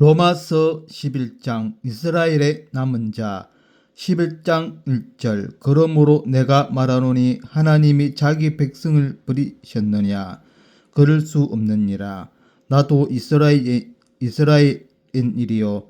로마서 11장 이스라엘의 남은 자 11장 1절 그러므로 내가 말하노니 하나님이 자기 백성을 버리셨느냐? 그럴 수 없느니라. 나도 이스라엘 이스라엘인이리요.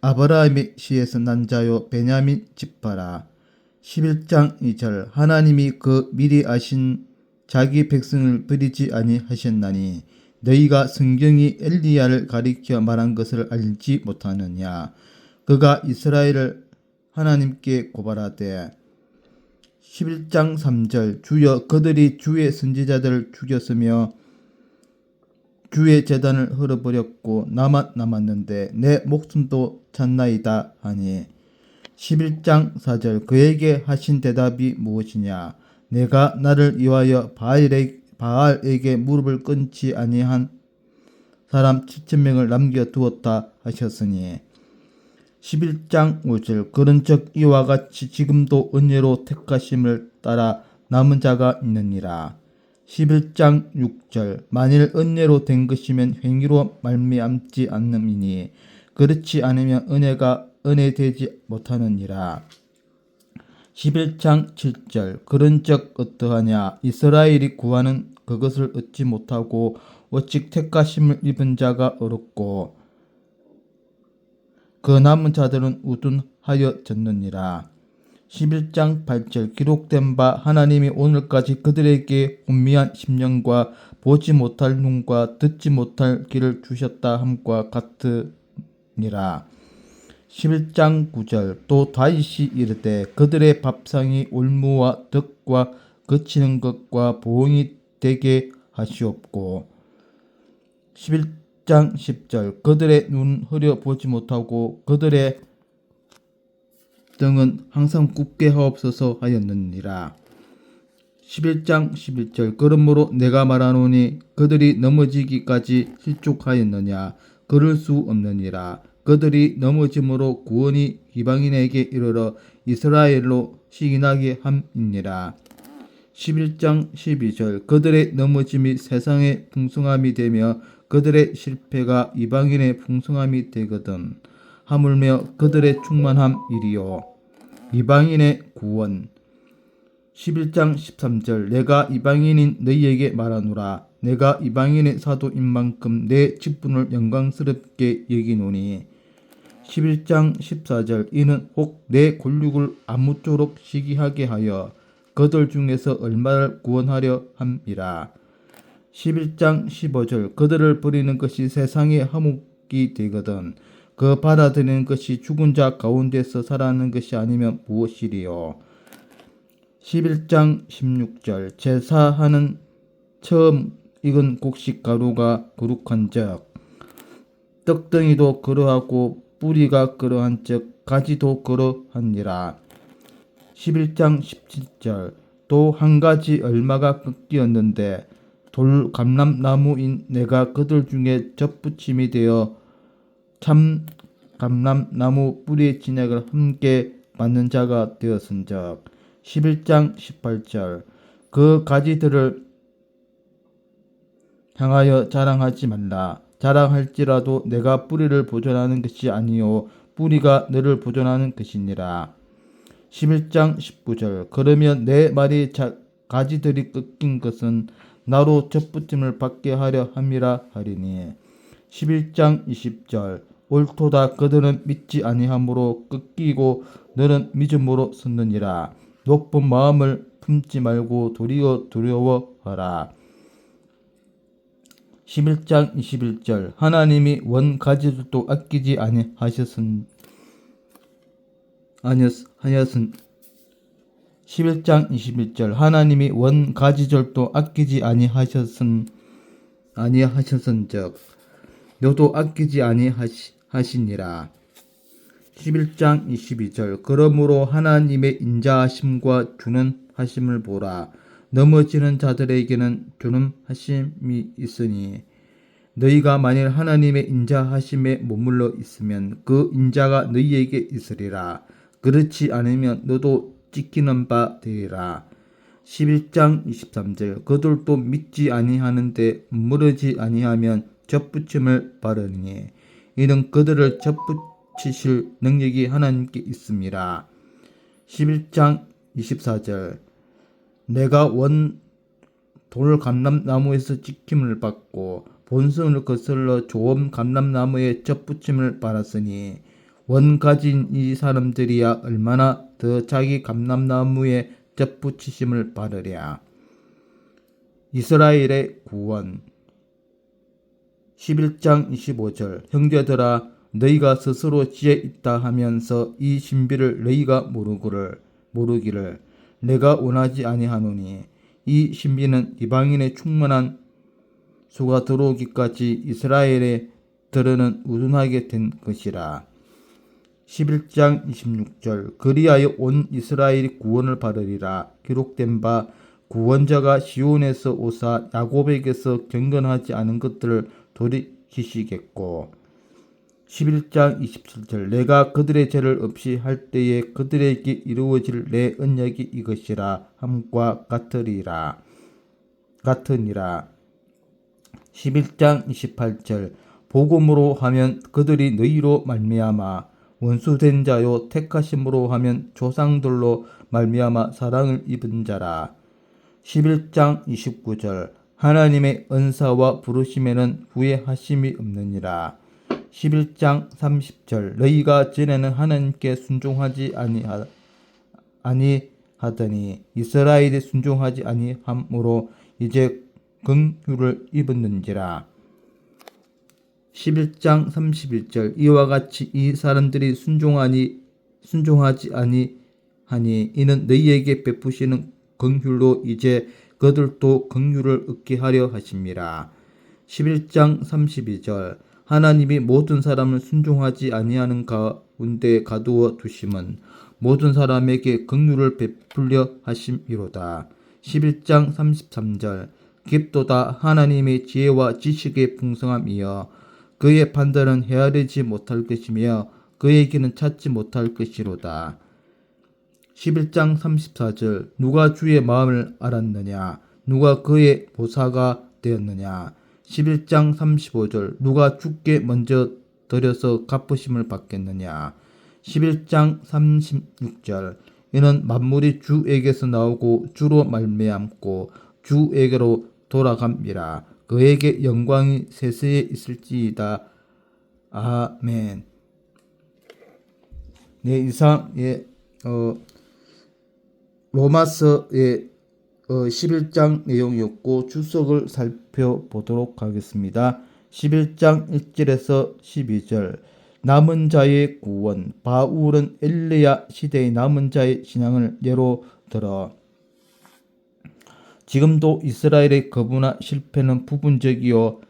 아브라함의 시에서 난 자요 베냐민 지파라. 11장 2절 하나님이 그 미리 아신 자기 백성을 버리지 아니하셨나니 너희가 성경이 엘리야를 가리켜 말한 것을 알지 못하느냐? 그가 이스라엘을 하나님께 고발하되 11장 3절 주여 그들이 주의 선지자들을 죽였으며 주의 재단을 흘어버렸고 나만 남았는데 내 목숨도 찼나이다 하니 11장 4절 그에게 하신 대답이 무엇이냐? 내가 나를 위하여 바알에, 바알에게 무릎을 꿇지 아니한 사람 7천명을 남겨 두었다 하셨으니 11장 5절. 그런즉 이와 같이 지금도 은혜로 택하심을 따라 남은 자가 있느니라. 11장 6절. 만일 은혜로 된 것이면 행위로 말미암지 않음이니 그렇지 않으면 은혜가 은혜되지 못하느니라 11장 7절. 그런즉 어떠하냐? 이스라엘이 구하는 그것을 얻지 못하고 오직 택하심을 입은 자가 어렵고 그 남은 자들은 우둔하여졌느니라. 11장 8절. 기록된 바 하나님이 오늘까지 그들에게 혼미한 심령과 보지 못할 눈과 듣지 못할 귀를 주셨다 함과 같으니라 11장 9절 또 다윗이 이르되 그들의 밥상이 올무와 덕과 거치는 것과 보응이 되게 하시옵고. 11장 10절 그들의 눈 흐려 보지 못하고 그들의 등은 항상 굳게 하옵소서 하였느니라. 11장 11절 그러므로 내가 말하노니 그들이 넘어지기까지 실족하였느냐? 그럴 수 없느니라 그들이 넘어짐으로 구원이 이방인에게 이르러 이스라엘로 시인하게 함이니라. 11장 12절. 그들의 넘어짐이 세상의 풍성함이 되며 그들의 실패가 이방인의 풍성함이 되거든 하물며 그들의 충만함이리요. 이방인의 구원. 11장 13절. 내가 이방인인 너희에게 말하노라. 내가 이방인의 사도인 만큼 내 직분을 영광스럽게 여기노니 11장 14절 이는 혹내 권력을 아무쪼록 시기하게 하여 그들 중에서 얼마를 구원하려 함이라. 11장 15절 그들을 버리는 것이 세상의 화목이 되거든 그 받아들이는 것이 죽은 자 가운데서 살아나는 것이 아니면 무엇이리요. 11장 16절 제사하는 처음 익은 곡식 가루가 거룩한 적 떡덩이도 그러하고 뿌리가 그러한 즉 가지도 그러하니라. 11장 17절. 또 한 가지 얼마가 꺾이었는데 돌 감람나무인 내가 그들 중에 접붙임이 되어 참 감람나무 뿌리의 진액을 함께 맞는 자가 되었은즉 11장 18절. 그 가지들을 향하여 자랑하지 말라 자랑할지라도 내가 뿌리를 보존하는 것이 아니요 뿌리가 너를 보존하는 것이니라. 11장 19절. 그러면 내 말이 자, 가지들이 꺾인 것은 나로 접붙임을 받게 하려 함이라 하리니. 11장 20절. 옳도다. 그들은 믿지 아니함으로 꺾이고 너는 믿음으로 섰느니라. 높은 마음을 품지 말고 도리어 두려워하라 11장 21절 하나님이 원 가지들도 아끼지 아니하셨은 아니었 하였은. 11장 21절 하나님이 원 가지절도 아끼지 아니하셨은 아니하셨은즉 너도 아끼지 아니하시니라. 11장 22절 그러므로 하나님의 인자하심과 주는 하심을 보라 넘어지는 자들에게는 주는 하심이 있으니 너희가 만일 하나님의 인자하심에 머물러 있으면 그 인자가 너희에게 있으리라. 그렇지 않으면 너도 찍히는 바 되리라. 11장 23절 그들도 믿지 아니하는데 무르지 아니하면 접붙임을 바르니 이는 그들을 접붙이실 능력이 하나님께 있습니다. 11장 24절 내가 원 돌 감람나무에서 지킴을 받고 본성을 거슬러 조음 감람나무에 접붙임을 받았으니 원 가진 이 사람들이야 얼마나 더 자기 감람나무에 접붙이심을 받으랴. 이스라엘의 구원. 11장 25절. 형제들아 너희가 스스로 지혜 있다 하면서 이 신비를 너희가 모르기를 모르기를 내가 원하지 아니하노니 이 신비는 이방인의 충만한 수가 들어오기까지 이스라엘에 들으는 우둔하게 된 것이라. 11장 26절. 그리하여 온 이스라엘이 구원을 받으리라. 기록된 바 구원자가 시온에서 오사 야곱에게서 경건하지 않은 것들을 돌이키시겠고 11장 27절 내가 그들의 죄를 없이 할 때에 그들에게 이루어질 내 언약이 이것이라 함과 같으리라 같으니라. 11장 28절 복음으로 하면 그들이 너희로 말미암아 원수된 자요 택하심으로 하면 조상들로 말미암아 사랑을 입은 자라. 11장 29절 하나님의 은사와 부르심에는 후회하심이 없느니라 11장 30절 너희가 전에는 하나님께 순종하지 아니하, 아니하더니 이스라엘이 순종하지 아니함으로 이제 긍휼을 입었는지라. 11장 31절 이와 같이 이 사람들이 순종하니 순종하지 아니하니 이는 너희에게 베푸시는 긍휼로 이제 그들도 긍휼을 얻게 하려 하심이라 11장 32절 하나님이 모든 사람을 순종하지 아니하는 가운데 가두어 두심은 모든 사람에게 긍휼을 베풀려 하심이로다. 11장 33절. 깊도다 하나님의 지혜와 지식의 풍성함이여 그의 판단은 헤아리지 못할 것이며 길은 찾지 못할 것이로다. 11장 34절. 누가 주의 마음을 알았느냐? 누가 그의 보사가 되었느냐 11장 35절 누가 주께 먼저 드려서 갚으심을 받겠느냐 11장 36절 이는 만물이 주에게서 나오고 주로 말미암고 주에게로 돌아갑니다. 그에게 영광이 세세에 있을지이다. 아멘. 네, 이상의 어, 로마서의 어, 11장 내용이었고 주석을 살펴보도록 하겠습니다. 11장 1절에서 12절 남은 자의 구원 바울은 엘리야 시대의 남은 자의 신앙을 예로 들어 지금도 이스라엘의 거부나 실패는 부분적이요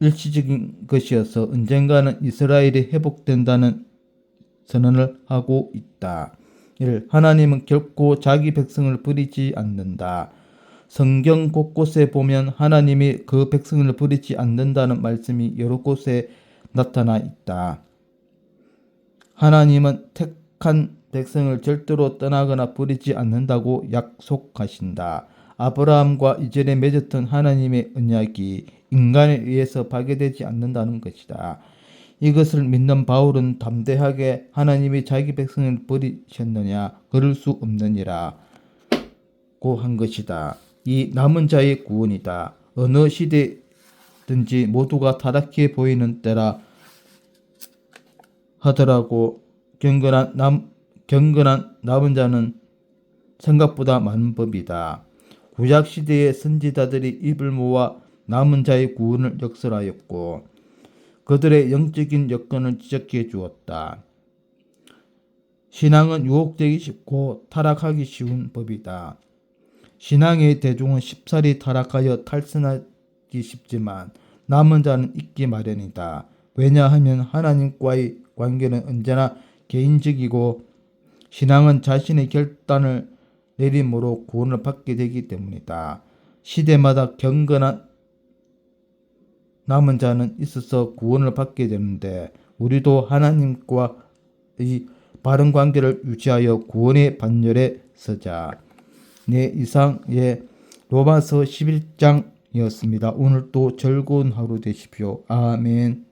일시적인 것이어서 언젠가는 이스라엘이 회복된다는 선언을 하고 있다. 1. 하나님은 결코 자기 백성을 버리지 않는다. 성경 곳곳에 보면 하나님이 그 백성을 버리지 않는다는 말씀이 여러 곳에 나타나 있다. 하나님은 택한 백성을 절대로 떠나거나 버리지 않는다고 약속하신다. 아브라함과 이전에 맺었던 하나님의 언약이 인간에 의해서 파괴되지 않는다는 것이다. 이것을 믿는 바울은 담대하게 하나님이 자기 백성을 버리셨느냐 그럴 수 없느니라 고 한 것이다. 이 남은 자의 구원이다. 어느 시대든지 모두가 타락해 보이는 때라 하더라고 경건한 남 경건한 남은 자는 생각보다 많은 법이다. 구약 시대의 선지자들이 입을 모아 남은 자의 구원을 역설하였고 그들의 영적인 여건을 지적해 주었다. 신앙은 유혹되기 쉽고 타락하기 쉬운 법이다. 신앙의 대중은 쉽사리 타락하여 탈선하기 쉽지만 남은 자는 있기 마련이다. 왜냐하면 하나님과의 관계는 언제나 개인적이고 신앙은 자신의 결단을 내림으로 구원을 받게 되기 때문이다. 시대마다 경건한 남은 자는 있어서 구원을 받게 되는데 우리도 하나님과 이 바른 관계를 유지하여 구원의 반열에 서자. 네, 이상의 로마서 11장이었습니다. 오늘 또 즐거운 하루 되십시오. 아멘.